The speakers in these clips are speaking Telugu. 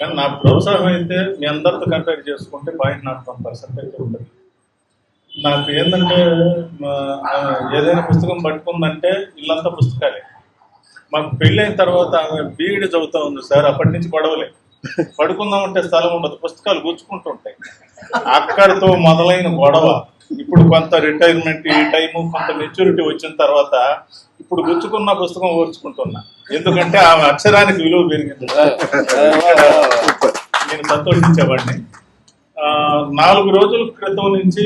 కానీ నా ప్రోత్సాహం అయితే మీ అందరితో కంపేర్ చేసుకుంటే పాయింట్ నాట్ వన్ పర్సెంట్ అయితే ఉంటుంది. నాకు ఏంటంటే ఏదైనా పుస్తకం పట్టుకుందంటే ఇల్లంతా పుస్తకాలే. మాకు పెళ్ళైన తర్వాత ఆమె బీఈడి చదువుతా ఉంది సార్ అప్పటి నుంచి గొడవలే పడుకుందామంటే స్థలం ఉండదు పుస్తకాలు గుచ్చుకుంటుంటాయి అక్కడితో మొదలైన గొడవ. ఇప్పుడు కొంత రిటైర్మెంట్ ఈ టైము కొంత మెచ్యూరిటీ వచ్చిన తర్వాత ఇప్పుడు గుచ్చుకున్న పుస్తకం ఓర్చుకుంటున్నా. ఎందుకంటే ఆమె అక్షరానికి విలువ పెరిగింది. నేను సంతోషించేవాడిని. ఆ, నాలుగు రోజుల క్రితం నుంచి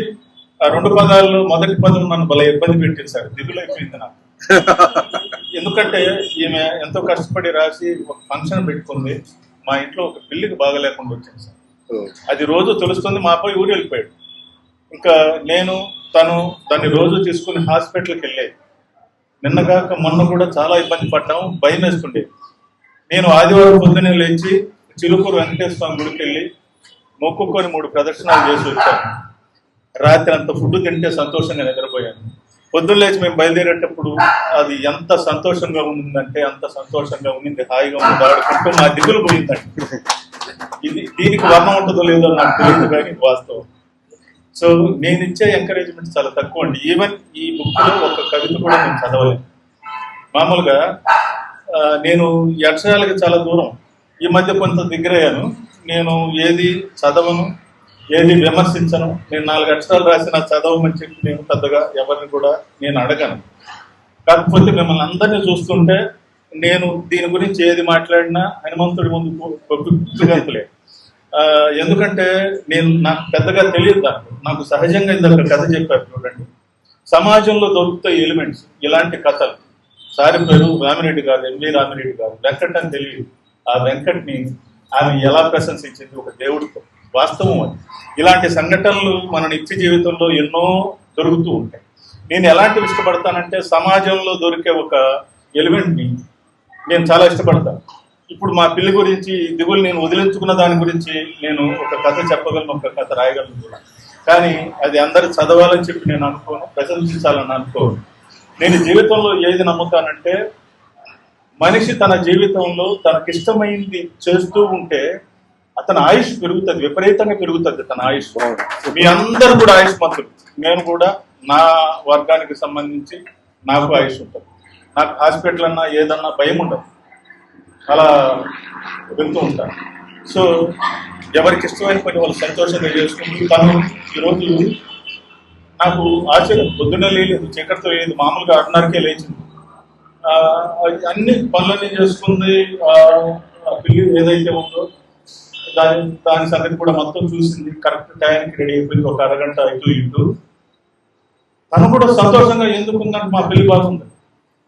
ఆ రెండు పదాలు మొదటి పదం నన్ను భలే ఇబ్బంది పెట్టింది సార్ దిగులైపోయింది నాకు. ఎందుకంటే ఈమె ఎంతో కష్టపడి రాసి ఒక ఫంక్షన్ పెట్టుకుంది. మా ఇంట్లో ఒక పిల్లికి బాగా లేకుండా వచ్చింది సార్ అది రోజు తెలుస్తుంది మా అబ్బాయి ఊరు వెళ్ళిపోయాడు ఇంకా నేను తను దాన్ని రోజు తీసుకుని హాస్పిటల్కి వెళ్ళేది నిన్నగాక మొన్న కూడా చాలా ఇబ్బంది పడ్డాము భయం వేస్తుండేది నేను ఆదివారం పొద్దున్నే లేచి చిలుకూరు వెంకటేశ్వర స్వామి గుడికి వెళ్ళి మొక్కుకొని మూడు ప్రదర్శనలు చేసి వచ్చాను. రాత్రి అంత ఫుడ్ తింటే సంతోషంగా నిద్రపోయాను. పొద్దున్న లేచి మేము బయలుదేరేటప్పుడు అది ఎంత సంతోషంగా ఉందంటే అంత సంతోషంగా ఉండింది హాయిగా ఉంది ఆడుకుంటూ మా దిగులు పోయిందండి. ఇది దీనికి వర్ణం ఉంటుందో లేదో నాకు తెలియదు కానీ వాస్తవం. సో నేను ఇచ్చే ఎంకరేజ్మెంట్ చాలా తక్కువ అండి ఈవెన్ ఈ బుక్లో ఒక కవిత కూడా నేను చదవలేదు. మామూలుగా నేను ఈ అక్షరాలకి చాలా దూరం. ఈ మధ్య కొంత దగ్గరయ్యాను. నేను ఏది చదవను ఏది విమర్శించను నేను నాలుగు అక్షరాలు రాసిన చదవమని చెప్పి నేను పెద్దగా ఎవరిని కూడా నేను అడగను. కాకపోతే మిమ్మల్ని అందరినీ చూస్తుంటే నేను దీని గురించి ఏది మాట్లాడినా హనుమంతుడి ముందు గంతులే ఎందుకంటే నేను నాకు పెద్దగా తెలియదు దాంట్లో నాకు సహజంగా ఇందాక కథ చెప్పారు చూడండి. సమాజంలో దొరుకుతాయి ఎలిమెంట్స్ ఇలాంటి కథలు. సారి పేరు రామిరెడ్డి గారు ఎంవి రామిరెడ్డి గారు వెంకట్ అని తెలియదు. ఆ వెంకట్ని ఆమె ఎలా ప్రశంసించింది ఒక దేవుడితో వాస్తవం అది. ఇలాంటి సంఘటనలు మన నిత్య జీవితంలో ఎన్నో దొరుకుతూ ఉంటాయి. నేను ఎలాంటివి ఇష్టపడతానంటే సమాజంలో దొరికే ఒక ఎలిమెంట్ని నేను చాలా ఇష్టపడతాను. ఇప్పుడు మా పిల్లి గురించి దిగులు నేను వదిలించుకున్న దాని గురించి నేను ఒక కథ చెప్పగలను ఒక కథ రాయగలను కూడా. కానీ అది అందరు చదవాలని చెప్పి నేను అనుకోను ప్రశంసించాలని అనుకోను. నేను జీవితంలో ఏది నమ్ముతానంటే మనిషి తన జీవితంలో తనకిష్టమైంది చేస్తూ ఉంటే అతని ఆయుష్ పెరుగుతుంది విపరీతంగా పెరుగుతుంది తన ఆయుష్. మీ అందరు కూడా ఆయుష్మంతులు. నేను కూడా నా వర్గానికి సంబంధించి నాకు ఆయుష్ ఉంటుంది. నాకు హాస్పిటల్ అన్నా ఏదన్నా భయం ఉండదు. అలా వెళ్తూ ఉంటాను. సో ఎవరికి ఇష్టమైన పని వాళ్ళు సంతోషంగా చేసుకుంటూ తను ఈరోజు నాకు ఆశ్చర్యం. పొద్దున్నే లేదు చీకటితో లేదు మామూలుగా ఆరున్నరకే లేచింది. అన్ని పనులన్నీ చేసుకుంది ఆ, పిల్లి ఏదైతే ఉందో దాని దాని సంగతి కూడా మొత్తం చూసింది. కరెక్ట్ టైంకి రెడీ అయిపోయింది ఒక అరగంట ఇటు ఇటు. తను కూడా సంతోషంగా ఎందుకు ఉందంటే మా పెళ్ళి బాగుంది.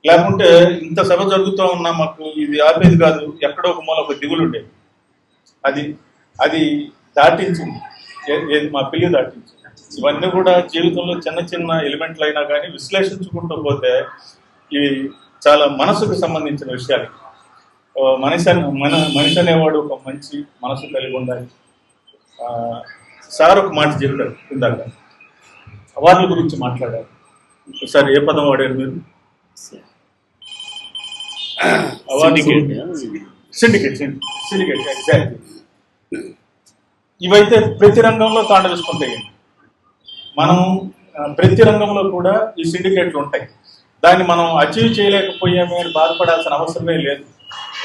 లేకుంటే ఇంత సభ జరుగుతూ ఉన్నా మాకు ఇది ఆపేది కాదు. ఎక్కడో ఒక మూల ఒక దిగులు ఉండేది అది అది దాటించింది. ఏది మా పెళ్ళి దాటించింది. ఇవన్నీ కూడా జీవితంలో చిన్న చిన్న ఎలిమెంట్లు అయినా కానీ విశ్లేషించుకుంటూ పోతే ఇవి చాలా మనసుకు సంబంధించిన విషయాలు. మనిషి మన మనిషి అనేవాడు ఒక మంచి మనసు కలిగి ఉండాలి. సార్ ఒక మాట చెప్పారు ఇందాక. అవార్డుల గురించి మాట్లాడారు. సార్ ఏ పదం వాడారు మీరు? Syndicate. సిండికేట్ సిండికేట్ ఎగ్జాక్ట్లీ ఇవైతే ప్రతి రంగంలో తాండవిస్తుంటాయి మనం ప్రతి రంగంలో కూడా ఈ సిండికేట్లు ఉంటాయి. దాన్ని మనం అచీవ్ చేయలేకపోయామే అని బాధపడాల్సిన అవసరమే లేదు.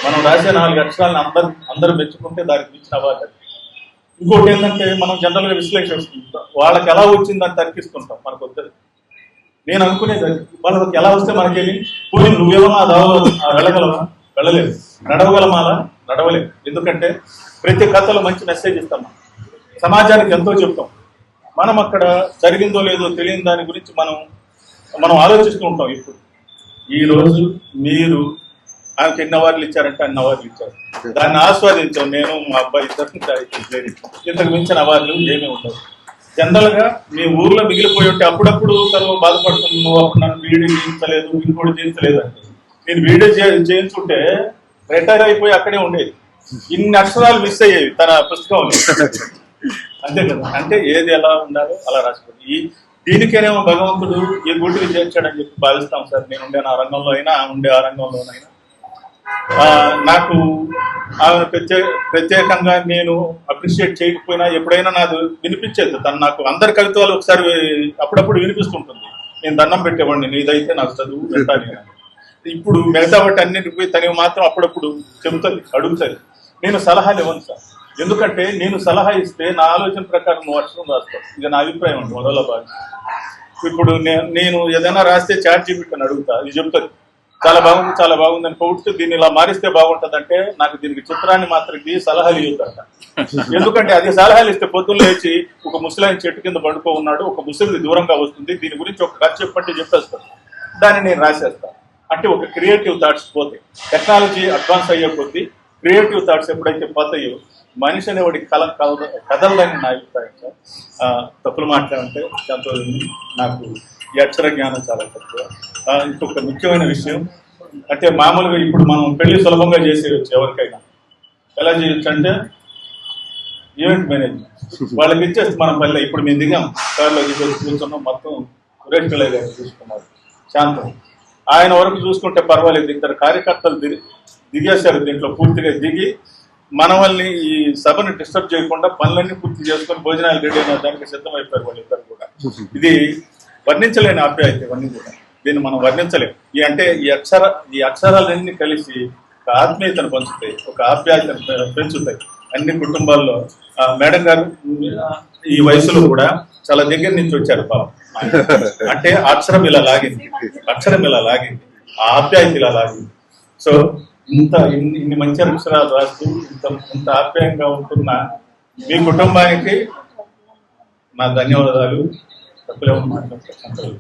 మనం రాసే నాలుగు అక్షరాలను అందరు అందరూ మెచ్చుకుంటే దానికి మించిన అవార్డు ఇంకోటి ఏంటంటే మనం జనరల్గా విశ్లేషిస్తుంటాం వాళ్ళకి ఎలా వచ్చిందని తర్కిస్తుంటాం మనకు వద్దది నేను అనుకునేది వాళ్ళకి ఎలా వస్తే మనకి పోయి నువ్వేమో ఆ దావ వెళ్ళగలవా? వెళ్ళలేదు. నడవగలమాలా? నడవలేదు. ఎందుకంటే ప్రతి కథలో మంచి మెసేజ్ ఇస్తాం. సమాజానికి ఎంతో చెప్తాం. మనం అక్కడ జరిగిందో లేదో తెలియని దాని గురించి మనం మనం ఆలోచిస్తూ ఉంటాం ఇప్పుడు. ఈరోజు మీరు ఆమెకి ఎన్ని అవార్డులు ఇచ్చారంటే అన్ని అవార్డులు ఇచ్చారు. దాన్ని ఆస్వాదించాం నేను మా అబ్బాయి ఇద్దరు ఇంతకు మించిన అవార్డులు ఏమీ ఉండవు. జనరల్గా మీ ఊర్లో మిగిలిపోయి ఉంటే అప్పుడప్పుడు తను బాధపడుతున్నావు అప్పుడు నన్ను వీడియో చేయించలేదు ఇంకోటి చేయించలేదు అంటే నేను వీడియో చేయించుంటే రిటైర్ అయిపోయి అక్కడే ఉండేది. ఇన్ని అక్షరాలు మిస్ అయ్యేవి తన పుస్తకంలో అంతే కదా. అంటే ఏది ఎలా ఉండాలో అలా రాసిపోయింది ఈ దీనికేనేమో భగవంతుడు ఈ గుడికి చేర్చాడని చెప్పి భావిస్తాం సార్. నేను ఉండే ఆ రంగంలో అయినా ఉండే ఆ రంగంలోనైనా. నాకు ఆమె ప్రత్యేక ప్రత్యేకంగా నేను అప్రిషియేట్ చేయకపోయినా ఎప్పుడైనా నాకు వినిపించేది. తను నాకు అందరి కవిత్వాలు ఒకసారి అప్పుడప్పుడు వినిపిస్తుంటుంది. నేను దండం పెట్టేవాడిని. నీదైతే నాకు చదువు పెట్టాలి. ఇప్పుడు మిగతా వాటి అన్నిటికి పోయి తనకి మాత్రం అప్పుడప్పుడు చెబుతుంది అడుగుతుంది. నేను సలహాలు ఇవ్వను సార్. ఎందుకంటే నేను సలహా ఇస్తే నా ఆలోచన ప్రకారం నువ్వు అక్షరం రాస్తావు. ఇది నా అభిప్రాయం అండి మొదల భాగం. ఇప్పుడు నేను ఏదైనా రాస్తే చాట్ జీబీటీ అడుగుతా ఇది చెప్తుంది. చాలా బాగుంది చాలా బాగుంది అని పొగుడుతూ దీన్ని ఇలా మారిస్తే బాగుంటుంది అంటే నాకు దీనికి చిత్రాన్ని మాత్రం సలహాలు ఇవ్వదంట ఎందుకంటే అది సలహాలు ఇస్తే పొద్దున్న లేచి ఒక ముసలాయన చెట్టు కింద పడుకో ఉన్నాడు ఒక ముసలిది దూరంగా వస్తుంది దీని గురించి ఒక కథ చెప్పంటే చెప్పేస్తాను దాన్ని నేను రాసేస్తాను అంటే ఒక క్రియేటివ్ థాట్స్ పోతే టెక్నాలజీ అడ్వాన్స్ అయ్యే కొద్దీ క్రియేటివ్ థాట్స్ ఎప్పుడైతే పోతాయో మనిషి అనేవాడి కల కల- కదలదని నా అభిప్రాయం సార్. తప్పులు మాట్లాడంటే దాంతో నాకు ఈ అక్షర జ్ఞానం చాలా తక్కువ. ఇంకొక ముఖ్యమైన విషయం అంటే మామూలుగా ఇప్పుడు మనం పెళ్ళి సులభంగా చేసేయచ్చు ఎవరికైనా ఎలా చేయొచ్చు అంటే ఈవెంట్ మేనేజ్మెంట్ వాళ్ళకి ఇచ్చేస్తే మనం పల్లె ఇప్పుడు మేము దిగాం కార్లో దిగొచ్చి కూర్చున్నాం మొత్తం సురేష్ పిల్లయ్య గారు చూసుకున్నారు. శాంతం. ఆయన వరకు చూసుకుంటే పర్వాలేదు ఇద్దరు కార్యకర్తలు దిగేశారు దీంట్లో పూర్తిగా దిగి మనవల్ని ఈ సభను డిస్టర్బ్ చేయకుండా పనులన్నీ పూర్తి చేసుకొని భోజనాలు రెడీ అయిన దానికి సిద్ధమైపోయారు వాళ్ళిద్దరు కూడా. ఇది వర్ణించలేని ఆప్యాయత ఇవన్నీ కూడా. దీన్ని మనం వర్ణించలేం. ఈ అంటే ఈ అక్షర ఈ అక్షరాలన్నీ కలిసి ఒక ఆత్మీయతను పంచుతాయి ఒక ఆప్యాయతను పెంచుతాయి. అన్ని కుటుంబాల్లో మేడం గారు ఈ వయసులో కూడా చాలా దగ్గర నుంచి వచ్చారు పాపం. అంటే అక్షరం ఇలా లాగింది అక్షరం ఇలా లాగింది ఆ ఆప్యాయత ఇలా లాగింది. సో ఇంత ఇన్ని ఇన్ని మంచి అక్షరాలు రాసి ఇంత ఇంత ఆప్యాయంగా ఉంటున్న మీ కుటుంబానికి నా ధన్యవాదాలు. తప్పులేమో మాట్లాడుతున్నాను